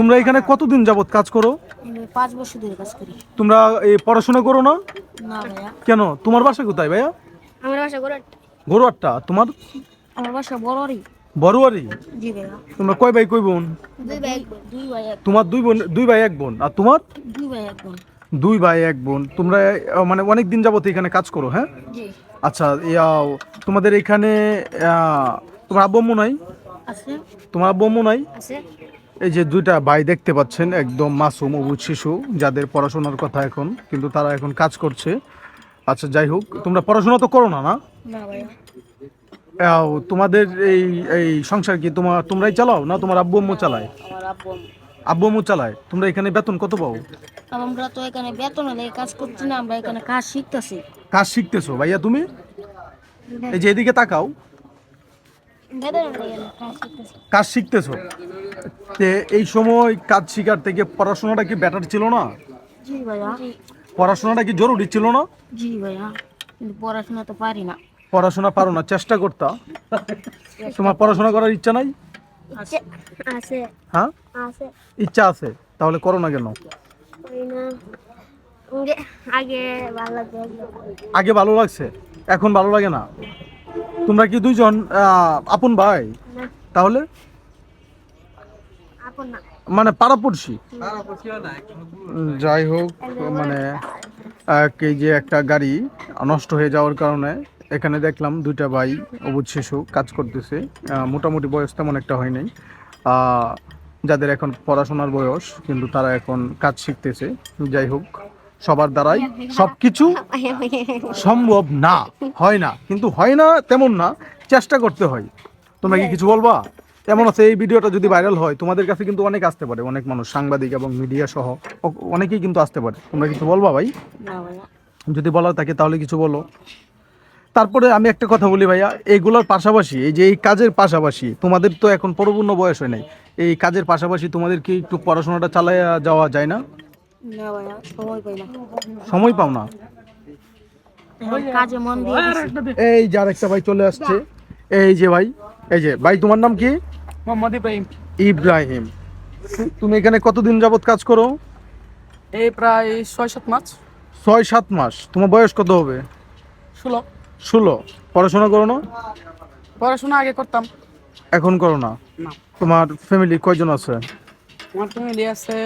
তোমরা এখানে কতদিন যাবত কাজ করো? পাঁচ বছর ধরে কাজ করি। তোমরা এই পড়াশোনা করো না? না ভাইয়া। কেন? তোমার বাসা কোথায় ভাইয়া? আমার বাসা করে গরুয়ারটা তোমার? আমার বাসা বড়রই বড়ুয়ারি জি ভাইয়া। তোমরা কয় ভাই কই বোন? দুই ভাই দুই ভাই এক তোমার দুই বোন দুই ভাই এক বোন। আর তোমার? দুই ভাই এক বোন। দুই ভাই এক বোন। তোমরা আহ, মানে অনেক দিন যাবত এখানে কাজ করো হ্যাঁ? জি। আচ্ছা ইয়া, তোমাদের এখানে আহ, তোমার আব্বু আম্মু নাই? আছে। তোমার আব্বু আম্মু নাই? আছে। এই যে দুইটা ভাই দেখতে পাচ্ছেন একদম মাসুম অবুজ শিশু যাদের পড়াশোনার কথা এখন কিন্তু তারা এখন কাজ করছে। আচ্ছা যাই হোক তোমরা পড়াশোনা তো করো না না? তোমাদের এই এই সংসার কি তোমার তোমরাই চালাও না তোমার আব্বু আম্মু চালায়? আব্বু আম্মু। চালায়। তোমরা এখানে বেতন কত পাও? আমরা তো এখানে বেতন লেগে কাজ করছি না আমরা এখানে কাজ শিখতেছি। কাজ শিখতেছো ভাইয়া তুমি? এই যে এদিকে তাকাও। কাজ শিখতেছো। তে এই সময় কাজ শিখার থেকে পড়াশোনাটা কি বেটার ছিল না? জি ভাইয়া। পড়াশোনাটা কি জরুরি ছিল না? জি ভাইয়া কিন্তু পড়াশোনা তো পারি না। পড়াশোনা পারো না চেষ্টা করতা। তোমার পড়াশোনা করার ইচ্ছা নাই? আছে আছে। হ্যাঁ? আছে। ইচ্ছা আছে? তাহলে করো না কেন? ওই না। আগে ভালো লাগতো। আগে ভালো লাগছে? এখন ভালো লাগে না? তোমরা কি দুইজন আপন ভাই? তাহলে? মানে পাড়াপড়শি? যাই হোক মানে এই যে একটা গাড়ি নষ্ট হয়ে যাওয়ার কারণে এখানে দেখলাম দুইটা ভাই অবুধ শিশু কাজ করতেছে। মোটামুটি বয়স তেমন একটা হয় নাই। যাদের এখন পড়াশোনার বয়স কিন্তু তারা এখন কাজ শিখতেছে। যাই হোক সবার দ্বারাই সব কিছু সম্ভব না হয় না। কিন্তু হয় না তেমন না চেষ্টা করতে হয়। তোমরা কি কিছু বলবা? এমন আছে এই ভিডিওটা যদি ভাইরাল হয় তোমাদের কাছে কিন্তু অনেক আসতে পারে অনেক মানুষ সাংবাদিক এবং মিডিয়া সহ অনেকেই কিন্তু আসতে পারে। তোমরা কিছু বলবা ভাই? যদি বলার থাকে তাহলে কিছু বলো। তারপরে আমি একটা কথা বলি ভাইয়া এইগুলোর পাশাপাশি এই যে এই কাজের পাশাপাশি তোমাদের তো এখন পরিপূর্ণ বয়স হয় নাই। এই কাজের পাশাপাশি তোমাদের কি একটু পড়াশোনাটা চালাইয়া যাওয়া যায় না? না ভাইয়া সময় পাই না। সময় পাও না? কাজে মন দিয়ে এই যার একটা ভাই চলে আসছে। এই যে ভাই এই যে ভাই তোমার নাম কি? মোহাম্মদ ইব্রাহিম। ইব্রাহিম। তুমি এখানে কতদিন যাবত কাজ করো? এই প্রায় ছয় সাত মাস। ছয় সাত মাস। তোমার বয়স কত হবে? ষোলো। ষোলো। পড়াশোনা করো না? পড়াশোনা আগে করতাম। এখন করো না? না। তোমার ফ্যামিলি কয়জন আছে? আমার ফ্যামিলি আছে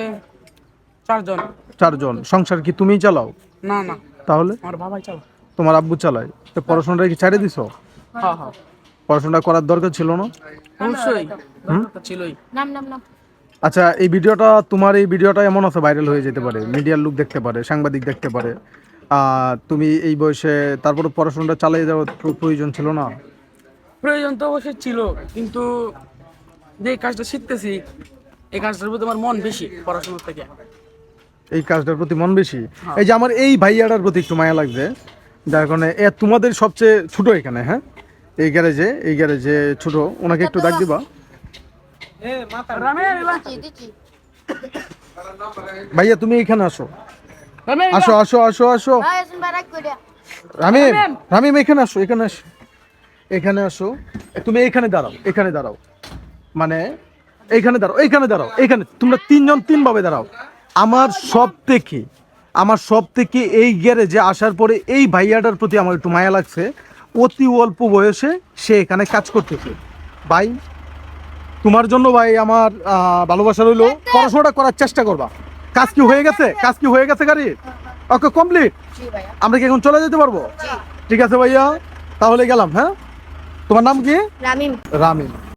চারজন। চারজন। সংসার কি তুমিই চালাও? না না। তাহলে? আমার বাবাই চালা তোমার আব্বু চালায়। তো পড়াশোনাটা কি ছেড়ে দিছো? হ্যাঁ হ্যাঁ। পড়াশোনাটা করার দরকার ছিল না? অবশ্যই। ছিলই। নাম নাম নাম। আচ্ছা এই ভিডিওটা তোমার এই ভিডিওটা এমন আছে ভাইরাল হয়ে যেতে পারে। মিডিয়ার লোক দেখতে পারে সাংবাদিক দেখতে পারে। তুমি এই বয়সে তারপরে পড়াশোনাটা চালিয়ে যাওয়ার প্রয়োজন ছিল না? প্রয়োজন তো অবশ্যই ছিল কিন্তু যে কাজটা শিখতেছি এই কাজটার প্রতি আমার মন বেশি পড়াশোনার থেকে। এই কাজটার প্রতি মন বেশি। এই যে আমার এই ভাইয়াটার প্রতি একটু মায়া লাগছে যার কারণে এ তোমাদের সবচেয়ে ছোট এখানে হ্যাঁ? এই গ্যারেজে এই গ্যারেজে ছোট ওনাকে একটু ডাক দিবা। ভাইয়া তুমি এখানে আসো। আসো আসো আসো আসো। রামিম রামিম। এখানে আসো এখানে আসো। এখানে আসো। তুমি এখানে দাঁড়াও এখানে দাঁড়াও। মানে এইখানে দাঁড়াও এইখানে দাঁড়াও এইখানে তোমরা তিনজন তিনভাবে দাঁড়াও। আমার সব থেকে আমার সব থেকে এই গ্যারেজে আসার পরে এই ভাইয়াটার প্রতি আমার একটু মায়া লাগছে। অতি অল্প বয়সে সে এখানে কাজ করতেছে। ভাই তোমার জন্য ভাই আমার ভালোবাসা রইল। পড়াশোনাটা করার চেষ্টা করবা। কাজ কি হয়ে গেছে? কাজ কি হয়ে গেছে গাড়ি ওকে কমপ্লিট আমরা কি এখন চলে যেতে পারব? ঠিক আছে ভাইয়া তাহলে গেলাম হ্যাঁ? তোমার নাম কি? রামিম। রামিন